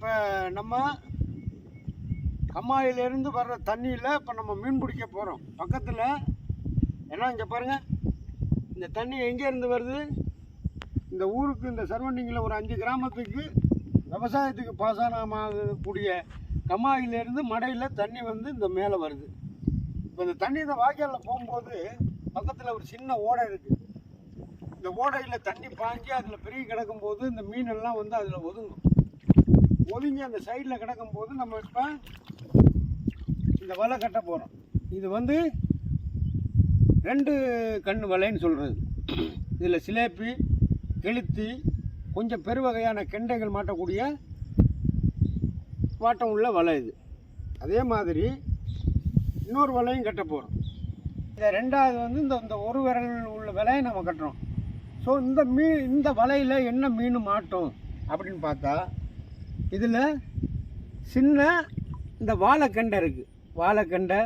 இப்போ நம்ம கம்மாயிலேருந்து வர்ற தண்ணியில் இப்போ நம்ம மீன் பிடிக்க போகிறோம் பக்கத்தில் ஏன்னா இங்கே பாருங்கள் இந்த தண்ணி எங்கேருந்து வருது? இந்த ஊருக்கு இந்த சரௌண்டிங்கில் ஒரு அஞ்சு கிராமத்துக்கு விவசாயத்துக்கு பாசனமாகக்கூடிய கம்மாயிலேருந்து மடையில் தண்ணி வந்து இந்த மேலே வருது. இப்போ இந்த தண்ணி இந்த வாய்க்காலில் போகும்போது பக்கத்தில் ஒரு சின்ன ஓடை இருக்குது இந்த ஓடையில் தண்ணி பாய்ஞ்சி அதில் பெருகி கிடக்கும்போது இந்த மீனெல்லாம் வந்து அதில் ஒதுங்கும். ஒதுங்கி அந்த சைடில் கிடக்கும் போது நம்ம இப்போ இந்த வலை கட்ட போகிறோம் இது வந்து ரெண்டு கண் வலைன்னு சொல்கிறது இதில் சிலேப்பி கெளுத்தி கொஞ்சம் பெருவகையான கெண்டைகள் மாட்டக்கூடிய வாட்டம் உள்ள வலை இது. அதே மாதிரி இன்னொரு வலையும் கட்ட போகிறோம் இந்த ரெண்டாவது வந்து இந்த இந்த ஒரு விரல் உள்ள விலையை நம்ம கட்டுறோம். ஸோ இந்த மீன் இந்த வலையில் என்ன மீன் மாட்டும் அப்படின்னு பார்த்தா இதில் சின்ன இந்த வாழைக்கண்டை இருக்குது வாழைக்கண்டை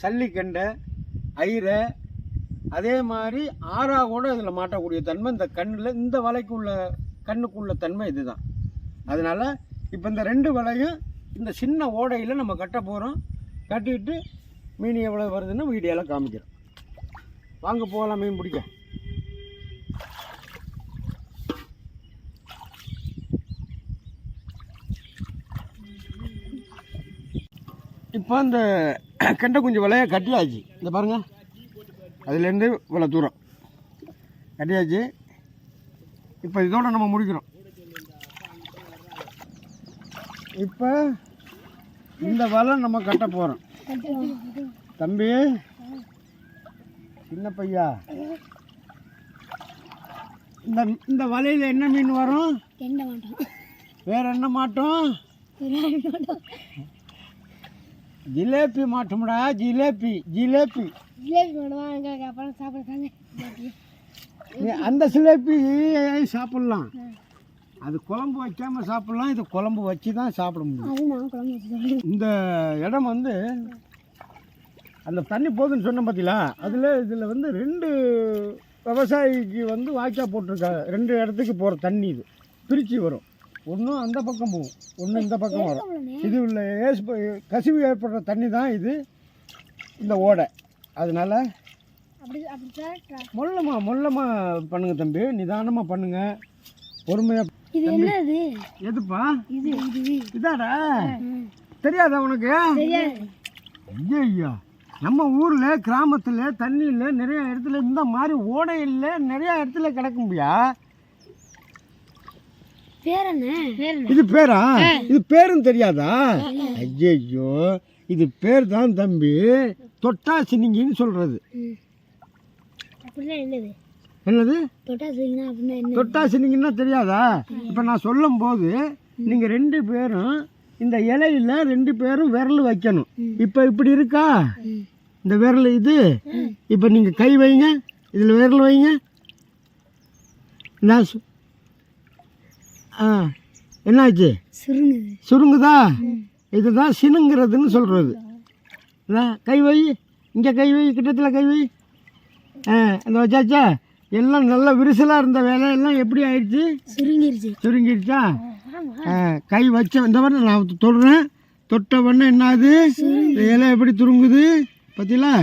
சல்லிக்கண்டை ஐரை அதே மாதிரி ஆறா கூட இதில் மாட்டக்கூடிய தன்மை இந்த கண்ணில் இந்த வலைக்குள்ள கண்ணுக்குள்ள தன்மை இதுதான். அதனால் இப்போ இந்த ரெண்டு வலையும் இந்த சின்ன ஓடையில் நம்ம கட்ட போகிறோம் கட்டிட்டு மீன் எவ்வளோ வருதுன்னு வீடியோவில் காமிக்கிறோம். வாங்க போகலாம் மீன் பிடிக்க. இப்போ இந்த கெண்டை குஞ்சு வலையை கட்டியாச்சு. இந்த பாருங்கள் அதுலேருந்து இவ்வளோ தூரம். கட்டியாச்சு. இப்போ இதோட நம்ம முடிக்கிறோம். இப்போ இந்த வலை நம்ம கட்ட போகிறோம் தம்பி சின்ன பையா? இந்த இந்த வலையில் என்ன மீன் வரும்? வேற என்ன மாட்டோம்? ஜிலேபி மாட்டோம்டா ஜிலேபி ஜிலேபி. ஜிலேபி பண்ணுவாங்க அப்புறம் சாப்பிட்றாங்க அந்த சிலேபி சாப்பிட்லாம். அது குழம்பு வைக்காம சாப்பிட்லாம். இது குழம்பு வச்சு தான் சாப்பிட முடியும். இந்த இடம் வந்து அந்த தண்ணி போகுதுன்னு சொன்னேன் பார்த்தீங்களா அதில் இதில் வந்து ரெண்டு விவசாயிக்கு வந்து வாய்க்கா போட்டிருக்காங்க. ரெண்டு இடத்துக்கு போகிற தண்ணி இது. பிரித்து வரும். ஒன்றும் அந்த பக்கம் போகும். ஒன்று இந்த பக்கம் வரும். இது உள்ள ஏசு கசிவு ஏற்படுற தண்ணி தான் இது. இந்த ஓடை. அதனால் மொல்லமா மொல்லமா பண்ணுங்க தம்பி. நிதானமாக பண்ணுங்க. பொறுமையாக இது என்னது? எதுப்பா? இது இது. இதாடா? தெரியாதா உனக்கு? ஐயா நம்ம ஊரில் கிராமத்தில் தண்ணியில் நிறைய இடத்துல இந்த மாதிரி ஓடையில் நிறைய இடத்துல கிடக்கும்பியா பேர் என்ன பேர் என்ன இது பேரா? இது பேரும் தெரியாதா? ஐயையோ இது பேர் தான் தம்பி தொட்டா சினிங்கின்னு சொல்கிறது அப்படின்னா என்னது? என்னது? தொட்டா சினிங்கன்னா தெரியாதா? இப்போ நான் சொல்லும்போது நீங்கள் ரெண்டு பேரும் இந்த இலையில ரெண்டு பேரும் விரல் வைக்கணும். இப்போ இப்படி இருக்கா. இந்த விரல் இது? இப்போ நீங்கள் கை வைங்க. இதில் விரல் வைங்க. நான் சு- ஆ என்னாச்சு? சுருங்குது. சுருங்குதா? இதுதான் சினுங்கிறதுன்னு சொல்கிறது கை வை. இங்கே கை வை கிட்டத்தில் கை வை. ஆ அந்த வச்சாச்சா? எல்லாம் நல்லா விரிசலாக இருந்த வேலையெல்லாம் எப்படி ஆயிடுச்சு? சுருங்கிருச்சு. சுருங்கிடுச்சா ஆ, கை வச்ச இந்த மாதிரி நான் தொடுறேன். தொட்ட உடனே என்னாது? இலை எப்படி துருங்குது? பார்த்தீங்களா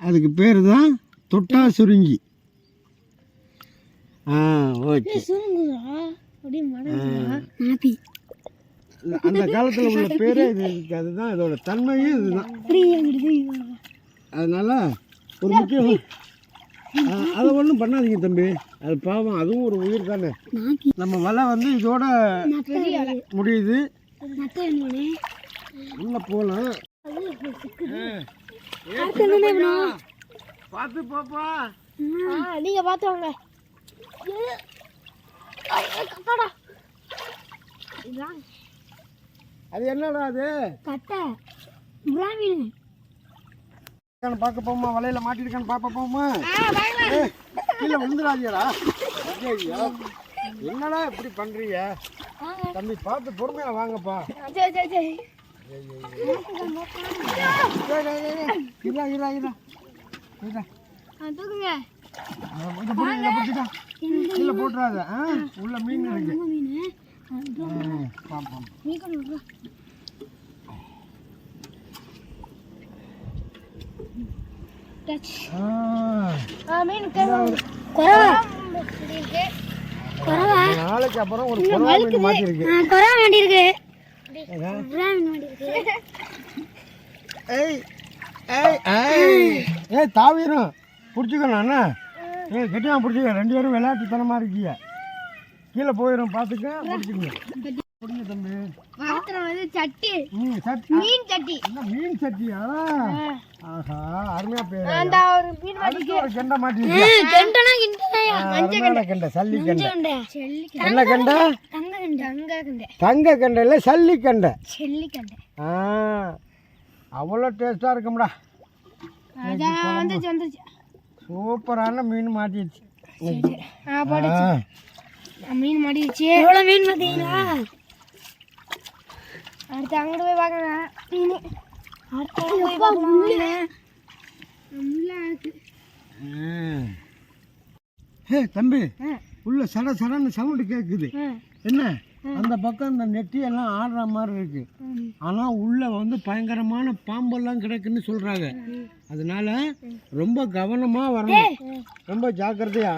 அதுக்கு பேர் தான் தொட்டா சுருங்கி. ஆ ஓகே. அந்த காலத்தில் உள்ள பேரே இது அதுதான் இதோட தன்மையும் இதுதான். அதனால ஒரு முக்கியம். அதை ஒன்றும் பண்ணாதீங்க தம்பி. அது பாவம் அதுவும் ஒரு உயிர் தானே. நம்ம வலை வந்து இதோட முடியுது. உள்ள போகலாம். பார்த்து பாப்பா. நீங்க பார்த்து வாங்க. அது என்னடா அது? கட்டை இருக்கான்னு பார்க்க போமா வலையில மாட்டிருக்கான்னு பார்க்க போமா கீழே விழுந்துடாதீடா ஐயோ என்னடா இப்படி பண்றீங்க? தம்பி பார்த்து பொறுமையா வாங்கப்பா. சரி சரி சரி டேய், கீழே போட்டுறாத. உள்ள மீன் இருக்கு. நாளைக்கு அப்புறம் ஒரு புறா மீன் இருக்கு வேண்டி இருக்கு ஏய் ஏய் ஏய். ஏய் தாவீரம் பிடிச்சிக்கணும் அண்ணா. ஏய் கெட்டியாக பிடிச்சிக்க. ரெண்டு பேரும் விளையாட்டுத்தனமாக இருக்கீங்க கீழே போயிடும் பார்த்துக்க பிடிச்சிக்கங்க பிடிங்க தம்பி பாத்திரம் வந்து சட்டி. ம் சட்டி? மீன் சட்டி. என்ன மீன் சட்டியா? ஆஹா அருமையாக பேர். அந்த ஒரு மீன் அதுக்கு ஒரு கெண்டை மாட்டிருக்கு கெண்டனா கிண்டனாயா அருமையான கெண்டை சல்லி கெண்டை கெண்டை செல்லி என்ன கெண்டை? தங்க கெண்டை தங்க கெண்டை தங்க கெண்டை இல்லை சல்லி கெண்டை செல்லி கெண்டை ஆ அவ்வளோ டேஸ்ட்டாக இருக்கும்டா. அதான் வந்துச்சு வந்துச்சு. சூப்பரான மீன் மாட்டிடுச்சு. மீன் மாட்டிடுச்சு. எவ்வளோ மீன் பார்த்தீங்களா அடுத்து அங்கிட்டு போய் பார்க்கலாம் மீன். அடுத்து போய் பார்க்கலாம். ஹே தம்பி. உள்ள சட சடன்னு சவுண்டு கேட்குது என்ன? அந்த பக்கம் இந்த நெட்டி எல்லாம் ஆடுற மாதிரி இருக்கு. ஆனால் உள்ள வந்து பயங்கரமான பாம்பெல்லாம் கிடக்குன்னு சொல்றாங்க. அதனால ரொம்ப கவனமா வரணும். ரொம்ப ஜாக்கிரதையா?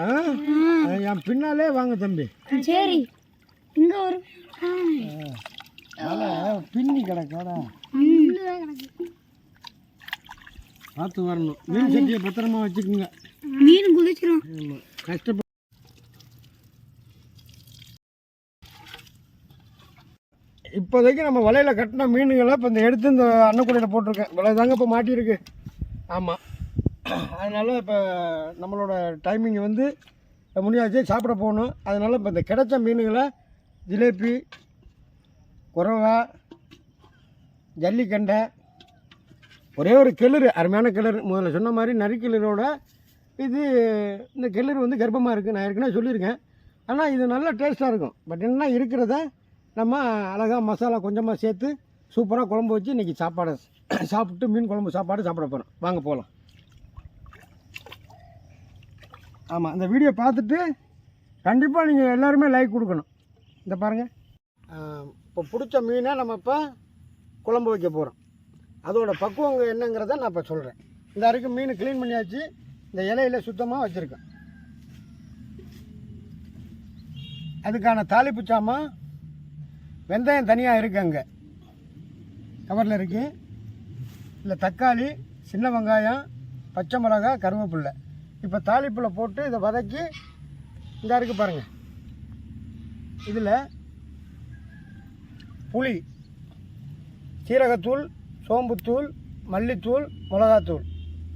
என் பின்னாலே வாங்க தம்பி. சரி. இங்க ஒரு பின்னி கிடக்காடா. பார்த்து வரணும். மீன் சட்டியை பத்திரமா வச்சுக்கோங்க. மீன் குதிச்சிரும். ஆமாம் இப்போதைக்கு நம்ம வலையில் கட்டின மீனுங்களை இப்போ இந்த எடுத்து இந்த அன்னக்குடியில் போட்டிருக்கேன். வலை தாங்க இப்போ மாட்டியிருக்கு. ஆமாம் அதனால் இப்போ நம்மளோட டைமிங் வந்து முடியாச்சு சாப்பிட போகணும். அதனால் இப்போ இந்த கிடைச்ச மீனுங்களை ஜிலேபி குறவா ஜல்லிக்கண்டை ஒரே ஒரு கிளறு அருமையான கிளறு முதல்ல சொன்ன மாதிரி நரிக்கிளரோட இது இந்த கிளறு வந்து கர்ப்பமாக இருக்குது நான் ஏற்கனவே சொல்லியிருக்கேன். ஆனால் இது நல்ல டேஸ்ட்டாக இருக்கும். பட் என்ன இருக்கிறத நம்ம அழகாக மசாலா கொஞ்சமாக சேர்த்து சூப்பராக குழம்பு வச்சு இன்றைக்கி சாப்பாடை சாப்பிட்டு மீன் குழம்பு சாப்பாடு சாப்பிட போகிறோம் வாங்க போகலாம் ஆமாம் இந்த வீடியோ பார்த்துட்டு கண்டிப்பாக நீங்கள் எல்லாருமே லைக் கொடுக்கணும். இந்த பாருங்கள் இப்போ பிடிச்ச மீனை நம்ம இப்போ குழம்பு வைக்க போகிறோம் அதோட பக்குவம் என்னங்கிறத நான் இப்போ சொல்கிறேன் இந்த வரைக்கும் மீன் க்ளீன் பண்ணியாச்சு. இந்த இலையில சுத்தமாக வச்சுருக்கேன். அதுக்கான தாளிப்பு சாமான் வெந்தயம் தனியாக இருக்குது அங்கே. கவரில் இருக்குது இல்லை தக்காளி சின்ன வெங்காயம் பச்சை மிளகாய் கருவேப்பில்லை இப்போ தாளிப்பில் போட்டு இதை வதக்கி இந்த இருக்குது பாருங்கள் இதில் புளி சீரகத்தூள் சோம்புத்தூள் மல்லித்தூள் மிளகாத்தூள்.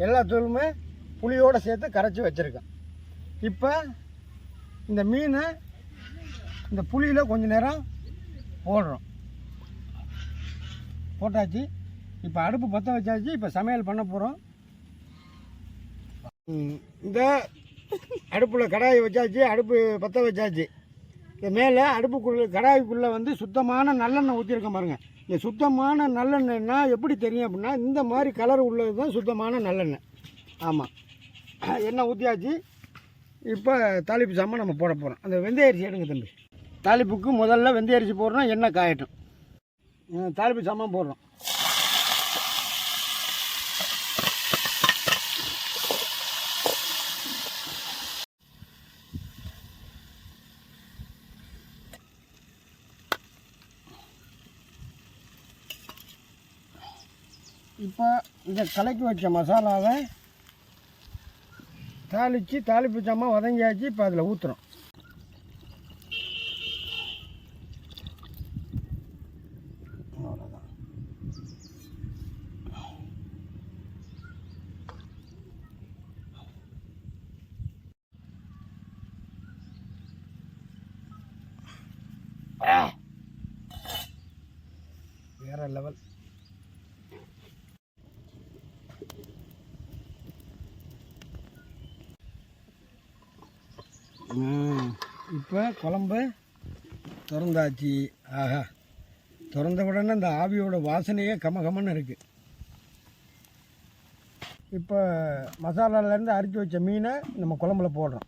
எல்லா தூளுமே புளியோடு சேர்த்து கரைச்சி வச்சுருக்கேன். இப்போ இந்த மீனை இந்த புளியில் கொஞ்சம் நேரம் போடுறோம். போட்டாச்சு. இப்போ அடுப்பு பற்ற வச்சாச்சு. இப்போ சமையல் பண்ண போகிறோம் இந்த அடுப்பில் கடாயை வச்சாச்சு. அடுப்பு பற்ற வச்சாச்சு. இந்த மேலே அடுப்புக்குள்ள கடாய்க்குள்ளே வந்து சுத்தமான நல்லெண்ணெய் ஊற்றிருக்கேன் பாருங்கள் இந்த சுத்தமான நல்லெண்ணெய்னா எப்படி தெரியும் அப்படின்னா இந்த மாதிரி கலர் உள்ளது தான் சுத்தமான நல்லெண்ணெய். ஆமாம் எண்ணெய் ஊற்றியாச்சு இப்போ தாளிப்பு சாமான் நம்ம போட போகிறோம் அந்த வெந்தய அரிசி எடுங்க தம்பி. தாளிப்புக்கு முதல்ல வெந்தய அரிசி போடுறோம் எண்ணெய் காயட்டும். தாளிப்பு சாமான் போடுறோம். இப்போ இந்த கலக்கி வச்ச மசாலாவை தாளித்து தாளிப்பு சாமான் வதங்கியாச்சு இப்போ அதில் ஊற்றுறோம் வேற லெவல் இப்போ குழம்பு திறந்தாச்சு. ஆஹா. திறந்த உடனே இந்த ஆவியோட வாசனையே கம கமன்னு இருக்குது இப்போ மசாலாலேருந்து அரைச்சி வச்ச மீனை நம்ம குழம்புல போடுறோம்.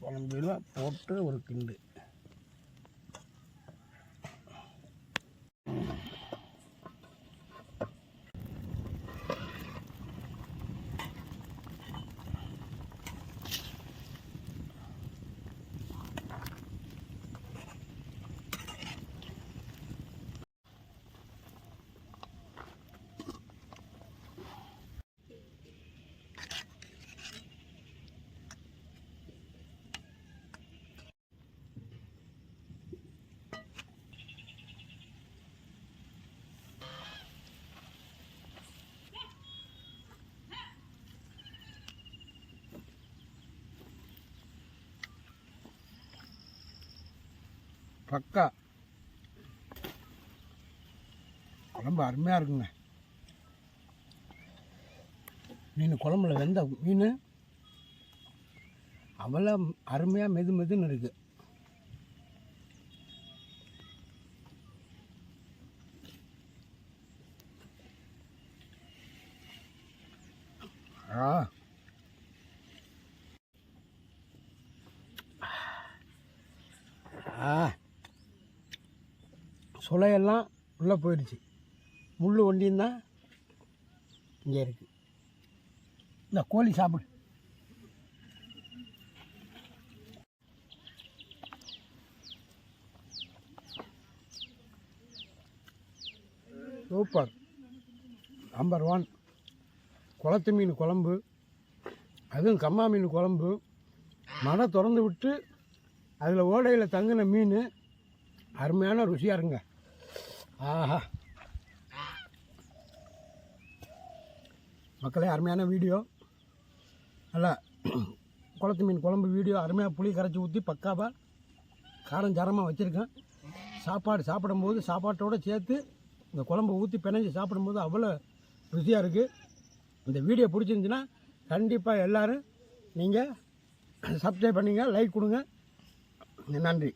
குழம்புல போட்டு ஒரு கிண்டு. பக்கா. குழம்பு அருமையாக இருக்குங்க. மீன் குழம்புல வெந்த மீன். அவ்வளோ அருமையாக மெது மெதுன்னு இருக்குது ஆ ஆ. சுளையெல்லாம் உள்ளே போயிடுச்சு. முள் ஒண்டியும் தான் இங்கே இருக்குது இந்த கோழி சாப்பிடு. சூப்பர். Number one. குளத்து மீன் குழம்பு. அதுவும் கம்மா மீன் குழம்பு. மடை திறந்து விட்டு அதில் ஓடையில் தங்கின மீன். அருமையான ருசியாக இருங்க ஆஹா. மக்களே அருமையான வீடியோ. நல்லா குளத்து மீன் குழம்பு வீடியோ. அருமையாக புளி கரைச்சி ஊற்றி பக்காவாக காரம் ஜரமாக வச்சுருக்கேன். சாப்பாடு சாப்பிடும்போது சாப்பாட்டோடு சேர்த்து இந்த குழம்பு ஊற்றி பிணைஞ்சு சாப்பிடும்போது அவ்வளோ ருசியாக இருக்குது இந்த வீடியோ பிடிச்சிருந்துச்சின்னா கண்டிப்பாக எல்லோரும் நீங்கள் சப்ஸ்கிரைப் பண்ணுங்கள் லைக் கொடுங்க. நன்றி.